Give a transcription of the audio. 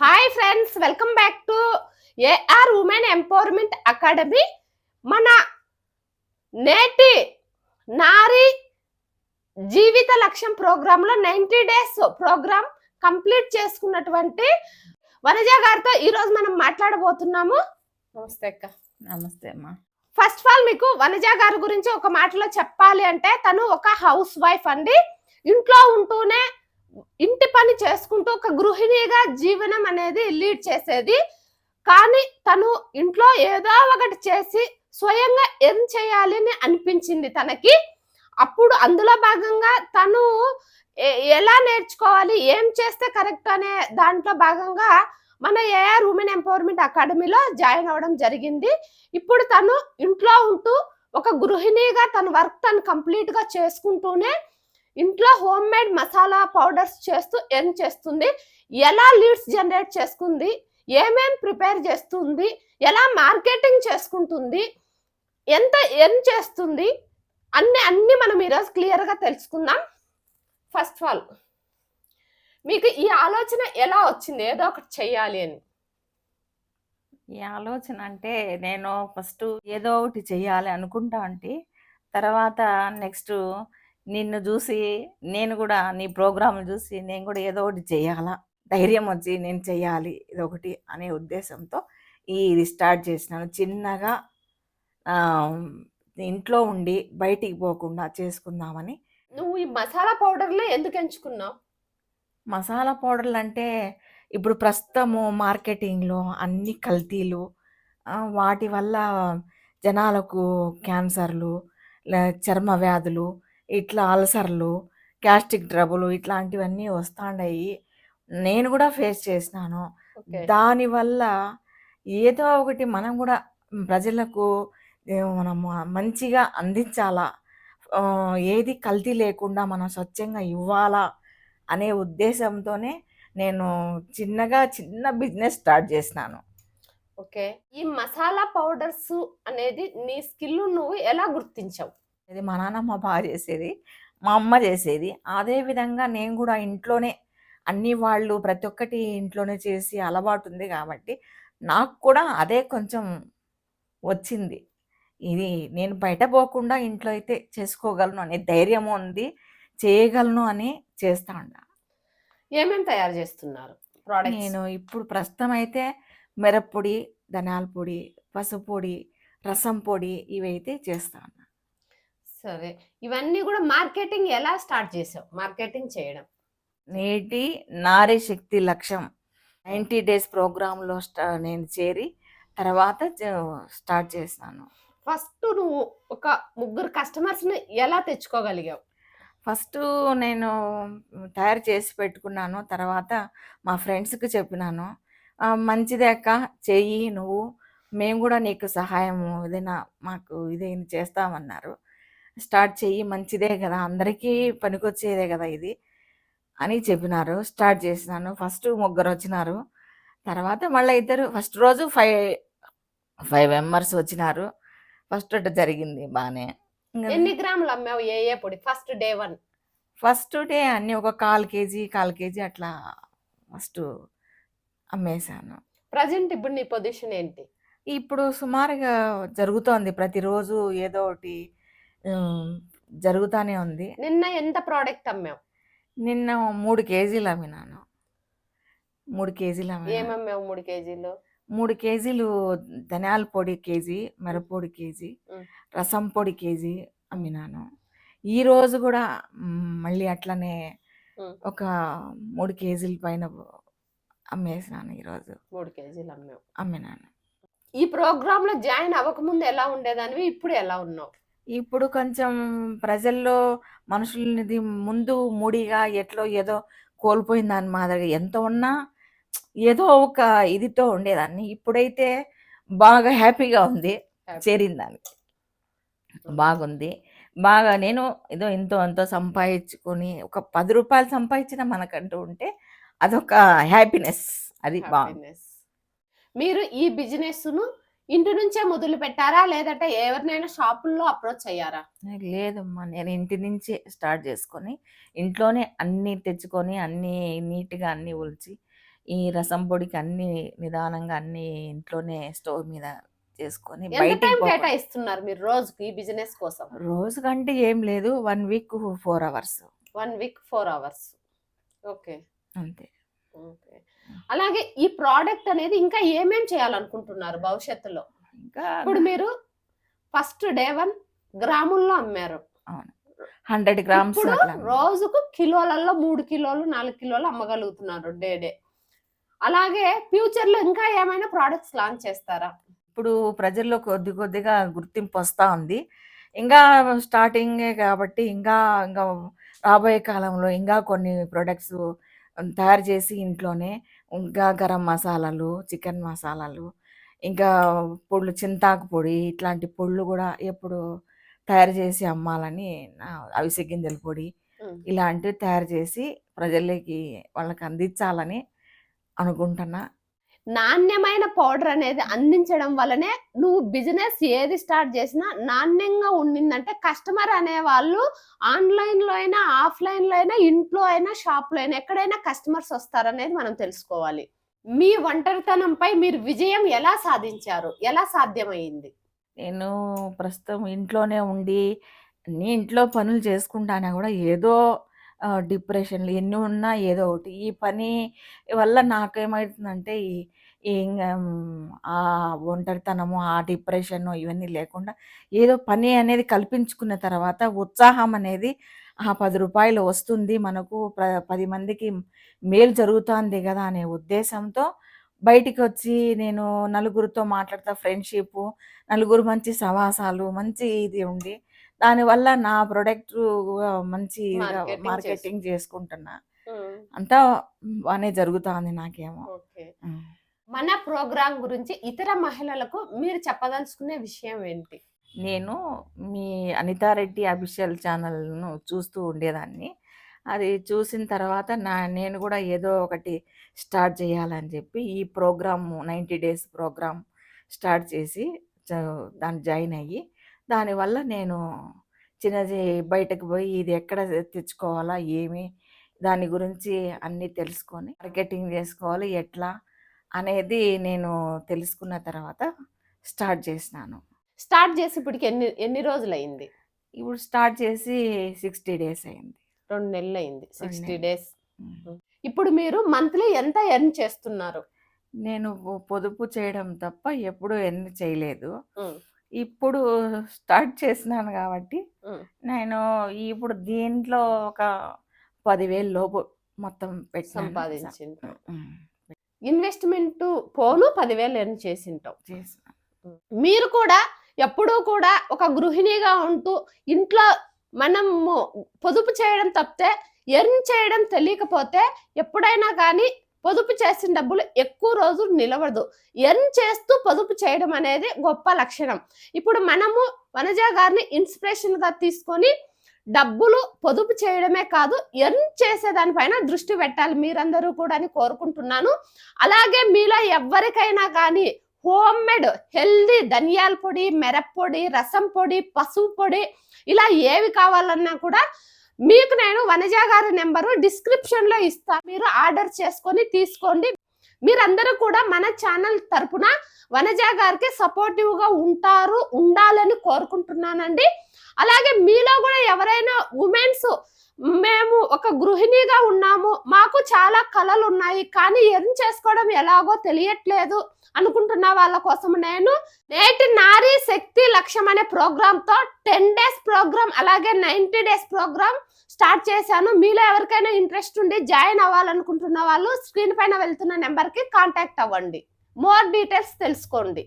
Hi friends welcome back to AR women empowerment academy మన నేటి నారి జీవిత లక్ష్యం ప్రోగ్రాంలో నైంటీ డేస్ ప్రోగ్రామ్ కంప్లీట్ చేసుకున్నటువంటి వనజ గారితో ఈరోజు మనం మాట్లాడబోతున్నాము. నమస్తే అక్క. నమస్తే అమ్మా. ఫస్ట్ ఆఫ్ ఆల్ మీకు వనజ గారి గురించి ఒక మాటలో చెప్పాలి అంటే తను ఒక హౌస్ వైఫ్ అండి. ఇంట్లో ఉంటూనే ఇంటి పని చేసుకుంటూ ఒక గృహిణిగా జీవనం అనేది లీడ్ చేసేది. కానీ తను ఇంట్లో ఏదో ఒకటి చేసి స్వయంగా ఏం చేయాలి అని అనిపించింది తనకి. అప్పుడు అందులో భాగంగా తను ఎలా నేర్చుకోవాలి ఏం చేస్తే కరెక్ట్ అనే దాంట్లో భాగంగా మన ఏఆర్ ఉమెన్ ఎంపవర్మెంట్ అకాడమీలో జాయిన్ అవ్వడం జరిగింది. ఇప్పుడు తను ఇంట్లో ఉంటూ ఒక గృహిణిగా తన వర్క్ తను కంప్లీట్గా చేసుకుంటూనే ఇంట్లో హోమ్ మేడ్ మసాలా పౌడర్స్ చేస్తూ ఎర్న్ చేస్తుంది? ఎలా లీడ్స్ జనరేట్ చేసుకుంది? ఏమేం ప్రిపేర్ చేస్తుంది? ఎలా మార్కెటింగ్ చేసుకుంటుంది? ఎంత ఎర్న్ చేస్తుంది? అన్ని అన్ని మనం ఈరోజు క్లియర్గా తెలుసుకుందాం. ఫస్ట్ ఆఫ్ ఆల్ మీకు ఈ ఆలోచన ఎలా వచ్చింది? ఏదో ఒకటి చెయ్యాలి అని. ఈ ఆలోచన అంటే నేను ఫస్ట్ ఏదో ఒకటి చెయ్యాలి అనుకుంటా అంటే తర్వాత నెక్స్ట్ నిన్ను చూసి నేను కూడా నీ ప్రోగ్రాం చూసి నేను కూడా ఏదో ఒకటి చేయాలా? ధైర్యం వచ్చి నేను చెయ్యాలి ఇదొకటి అనే ఉద్దేశంతో ఈ ఇది స్టార్ట్ చేసినాను. చిన్నగా ఇంట్లో ఉండి బయటికి పోకుండా చేసుకుందామని. నువ్వు ఈ మసాలా పౌడర్లో ఎందుకు ఎంచుకున్నావు? మసాలా పౌడర్లు అంటే ఇప్పుడు ప్రస్తుతము మార్కెటింగ్లో అన్ని కల్తీలు వాటి వల్ల జనాలకు క్యాన్సర్లు చర్మ వ్యాధులు ఇట్లా అల్సర్లు గ్యాస్ట్రిక్ ట్రబుల్ ఇట్లాంటివన్నీ వస్తాండాయి. నేను కూడా ఫేస్ చేసినాను. దానివల్ల ఏదో ఒకటి మనం కూడా ప్రజలకు మనం మంచిగా అందించాలా ఏది కల్తీ లేకుండా మనం స్వచ్ఛంగా ఇవ్వాలా అనే ఉద్దేశంతోనే నేను చిన్నగా చిన్న బిజినెస్ స్టార్ట్ చేసినాను. ఓకే. ఈ మసాలా పౌడర్స్ అనేది నీ స్కిల్ నువ్వు ఎలా గుర్తించావు? ఇది మా నాన్నమ్మ బాగా చేసేది మా అమ్మ చేసేది. అదే విధంగా నేను కూడా ఇంట్లోనే అన్ని వాళ్ళు ప్రతి ఒక్కటి ఇంట్లోనే చేసి అలవాటు ఉంది కాబట్టి నాకు కూడా అదే కొంచెం వచ్చింది. ఇది నేను బయట పోకుండా ఇంట్లో అయితే చేసుకోగలను అనే ధైర్యం ఉంది చేయగలను అని చేస్తా ఉండా ఏమేమి తయారు చేస్తున్నారు ప్రోడక్ట్స్? నేను ఇప్పుడు ప్రస్తుతం అయితే మిరప్పొడి ధనియాల పొడి పసుపు పొడి రసం పొడి ఇవైతే చేస్తా ఉన్నా. సరే. ఇవన్నీ కూడా మార్కెటింగ్ ఎలా స్టార్ట్ చేసావు? మార్కెటింగ్ చేయడం. నేటి నారీ శక్తి లక్ష్యం. నైంటీ డేస్ ప్రోగ్రాంలో నేను చేరి తర్వాత స్టార్ట్ చేస్తాను ఫస్ట్ నువ్వు ఒక ముగ్గురు కస్టమర్స్ని ఎలా తెచ్చుకోగలిగావు? ఫస్ట్ నేను తయారు చేసి పెట్టుకున్నాను. తర్వాత మా ఫ్రెండ్స్కి చెప్పినాను. "ఆ, మంచిదే అక్క చెయ్యి నువ్వు. మేము కూడా నీకు సహాయం ఏదైనా మాకు ఇదేం చేస్తామన్నారు. స్టార్ట్ చెయ్యి మంచిదే కదా. అందరికీ పనికొచ్చేదే కదా ఇది అని చెప్పినారు. స్టార్ట్ చేసినాను. ఫస్ట్ ముగ్గురు వచ్చినారు. తర్వాత మళ్ళీ ఇద్దరు ఫస్ట్ రోజు ఫైవ్ ఫైవ్ మెంబర్స్ వచ్చినారు. ఫస్ట్ జరిగింది బాగానే ఎన్ని గ్రాములు అమ్మావు ఏ ఏ పొడి? First day one. First day అన్ని ఒక కాల్ కేజీ కాల్ కేజీ అట్లా ఫస్ట్ అమ్మేశాను. ప్రజెంట్ ఇప్పుడు నీ పొజిషన్ ఏంటి? ఇప్పుడు సుమారుగా జరుగుతోంది ప్రతిరోజు ఏదో ఒకటి జరుగుతానే ఉంది. నిన్న ఎంత ప్రోడక్ట్ అమ్మావు? నిన్న మూడు కేజీలు అమ్మినాను. మూడు కేజీలు ఏమమ్మావు మూడు కేజీలు? మూడు కేజీలు ధనియాల పొడి కేజీ మిరప్పొడి కేజీ. రసం పొడి కేజీ అమ్మినాను. ఈ రోజు కూడా మళ్ళీ అట్లనే. ఒక మూడు కేజీల పైన అమ్మేసినాను ఈరోజు మూడు కేజీలు అమ్మావు. అమ్మినాను. ఈ ప్రోగ్రామ్లో జాయిన్ అవ్వకముందు ఎలా ఉండేదానివి? ఇప్పుడు ఎలా ఉన్నావు? ఇప్పుడు కొంచెం ప్రజల్లో మనుషులనిది ముందు మూడిగా ఎట్లో ఏదో కోల్పోయిన దాని మాదిరిగా ఎంత ఉన్నా ఏదో ఒక ఇదితో ఉండేదాన్ని. ఇప్పుడైతే బాగా హ్యాపీగా ఉంది చేరిన దానికి బాగుంది. బాగా నేను ఏదో ఇంతో అంతో సంపాదించుకొని ఒక పది రూపాయలు సంపాదించిన మనకంటూ ఉంటే అదొక హ్యాపీనెస్. అది బాగుంది. మీరు ఈ బిజినెస్ను ఇంటి నుంచే మొదలు పెట్టారా? లేదంటే ఎవరినైనా షాపుల్లో అప్రోచ్ అయ్యారా? లేదమ్మా. నేను ఇంటి నుంచి స్టార్ట్ చేసుకొని ఇంట్లోనే అన్నీ తెచ్చుకొని అన్నీ నీట్గా అన్నీ ఒలిచి ఈ రసం పొడికి అన్ని నిదానంగా అన్ని ఇంట్లోనే స్టవ్ మీద చేసుకొని ఎంత టైం కేటాయిస్తున్నారు మీరు రోజుకి ఈ బిజినెస్ కోసం? రోజుకంటే ఏం లేదు. One week four hours. One week four hours. Okay. అంతే. ఓకే. అలాగే ఈ ప్రోడక్ట్ అనేది ఇంకా ఏమేం చేయాలనుకుంటున్నారు భవిష్యత్తులో? ఇంకా ఇప్పుడు మీరు ఫస్ట్ డే వన్ గ్రాముల్లో అమ్మారు. హండ్రెడ్ గ్రామ్స్ ఇప్పుడు రోజుకు కిలోలలో మూడు కిలోలు నాలుగు కిలోలు అమ్మగలుగుతున్నారు డే డే. అలాగే ఫ్యూచర్లో ఇంకా ఏమైనా ప్రోడక్ట్స్ లాంచ్ చేస్తారా? ఇప్పుడు ప్రజల్లో కొద్ది కొద్దిగా గుర్తింపు వస్తూ ఉంది. ఇంకా స్టార్టింగే కాబట్టి ఇంకా ఇంకా రాబోయే కాలంలో ఇంకా కొన్ని ప్రొడక్ట్స్ తయారు చేసి ఇంట్లోనే ఇంకా గరం మసాలాలు చికెన్ మసాలాలు ఇంకా పొళ్ళు చింతాకు పొడి ఇట్లాంటి పొళ్ళు కూడా ఎప్పుడు తయారు చేసి అమ్మాలని నా అవిసె గింజల పొడి. ఇలాంటివి తయారు చేసి ప్రజలకి వాళ్ళకి అందించాలని అనుకుంటున్నా నాణ్యమైన పౌడర్ అనేది అందించడం వల్లనే నువ్వు బిజినెస్ ఏది స్టార్ట్ చేసినా నాణ్యంగా ఉండిందంటే కస్టమర్ అనే వాళ్ళు ఆన్లైన్లో అయినా ఆఫ్లైన్లో అయినా ఇంట్లో అయినా షాప్లో అయినా ఎక్కడైనా కస్టమర్స్ వస్తారనేది మనం తెలుసుకోవాలి. మీ ఒంటరితనంపై మీరు విజయం ఎలా సాధించారు? ఎలా సాధ్యమైంది? నేను ప్రస్తుతం ఇంట్లోనే ఉండి అన్ని ఇంట్లో పనులు చేసుకుంటానా కూడా ఏదో డిప్రెషన్లు ఎన్ని ఉన్నా ఏదో ఒకటి. ఈ పని వల్ల నాకేమవుతుందంటే ఈ ఈ ఆ ఒంటరితనము ఆ డిప్రెషన్ ఇవన్నీ లేకుండా ఏదో పని అనేది కల్పించుకున్న తర్వాత ఉత్సాహం అనేది ఆ పది రూపాయలు వస్తుంది. మనకు ప్ర పది మందికి మేలు జరుగుతుంది కదా అనే ఉద్దేశంతో బయటికి వచ్చి నేను నలుగురితో మాట్లాడతా ఫ్రెండ్షిప్ నలుగురు మంచి సవాసాలు మంచి ఇది ఉండి దానివల్ల నా ప్రొడక్ట్ మంచి మార్కెటింగ్ చేసుకుంటున్నా. అంతా బాగానే జరుగుతుంది నాకేమో. మన ప్రోగ్రాం గురించి ఇతర మహిళలకు మీరు చెప్పదలుచుకునే విషయం ఏంటి? నేను మీ అనితారెడ్డి అఫీషియల్ ఛానల్ను చూస్తూ ఉండేదాన్ని. అది చూసిన తర్వాత నా నేను కూడా ఏదో ఒకటి స్టార్ట్ చేయాలని చెప్పి ఈ programme ninety days programme start చేసి దాన్ని జాయిన్ అయ్యి దానివల్ల నేను చిన్నది బయటకు పోయి ఇది ఎక్కడ తెచ్చుకోవాలా ఏమి దాని గురించి అన్నీ తెలుసుకొని మార్కెటింగ్ చేసుకోవాలి ఎట్లా అనేది నేను తెలుసుకున్న తర్వాత స్టార్ట్ చేసినాను. స్టార్ట్ చేసి ఇప్పటికి ఎన్ని ఎన్ని రోజులు అయింది ఇప్పుడు స్టార్ట్ చేసి సిక్స్టీ డేస్ అయింది. రెండు నెలలు అయింది సిక్స్టీ. డేస్. ఇప్పుడు మీరు మంత్లీ ఎంత ఎర్న్ చేస్తున్నారు? నేను పొదుపు చేయడం తప్ప ఎప్పుడు ఎన్ని చేయలేదు. ఇప్పుడు స్టార్ట్ చేసినాను కాబట్టి. నేను ఇప్పుడు దీంట్లో ఒక పదివేలు లోపు మొత్తం పెట్టినాను. సంపాదించింది. ఇన్వెస్ట్మెంట్ పోను పదివేలు ఎర్న్ చేసిన మీరు కూడా ఎప్పుడూ కూడా ఒక గృహిణిగా ఉంటూ ఇంట్లో మనము పొదుపు చేయడం తప్పితే ఎర్న్ చేయడం తెలియకపోతే ఎప్పుడైనా కానీ పొదుపు చేసిన డబ్బులు ఎక్కువ రోజులు నిలవదు. ఎర్న్ చేస్తూ పొదుపు చేయడం అనేది గొప్ప లక్షణం. ఇప్పుడు మనము వనజ గారిని ఇన్స్పిరేషన్గా తీసుకొని డబ్బులు పొదుపు చేయడమే కాదు ఎర్న్ చేసే దానిపైన దృష్టి పెట్టాలి మీరందరూ కూడా అని కోరుకుంటున్నాను. అలాగే మీలో ఎవరికైనా కానీ హోమ్ మేడ్ హెల్దీ ధనియాల పొడి మిరప్పొడి రసం పొడి పసుపు పొడి ఇలా ఏవి కావాలన్నా కూడా మీకు నేను వనజ గారి నెంబరు డిస్క్రిప్షన్లో ఇస్తాను మీరు ఆర్డర్ చేసుకొని తీసుకోండి. మీరందరూ కూడా మన ఛానల్ తరపున వనజ గారికి సపోర్టివ్గా ఉంటారు ఉండాలని కోరుకుంటున్నానండి. అలాగే మీలో కూడా ఎవరైనా ఉమెన్స్ మేము ఒక గృహిణిగా ఉన్నాము మాకు చాలా కళలు ఉన్నాయి కానీ ఎర్న్ చేసుకోవడం ఎలాగో తెలియట్లేదు అనుకుంటున్న వాళ్ళ కోసం నేను నేటి నారీ అనే ప్రోగ్రామ్తో టెన్ డేస్ ప్రోగ్రామ్ అలాగే నైన్టీ డేస్ ప్రోగ్రామ్ స్టార్ట్ చేశాను. మీలో ఎవరికైనా ఇంట్రెస్ట్ ఉండి జాయిన్ అవ్వాలనుకుంటున్న వాళ్ళు స్క్రీన్ పైన వెళ్తున్న నెంబర్కి కాంటాక్ట్ అవ్వండి. మోర్ డీటెయిల్స్ తెలుసుకోండి.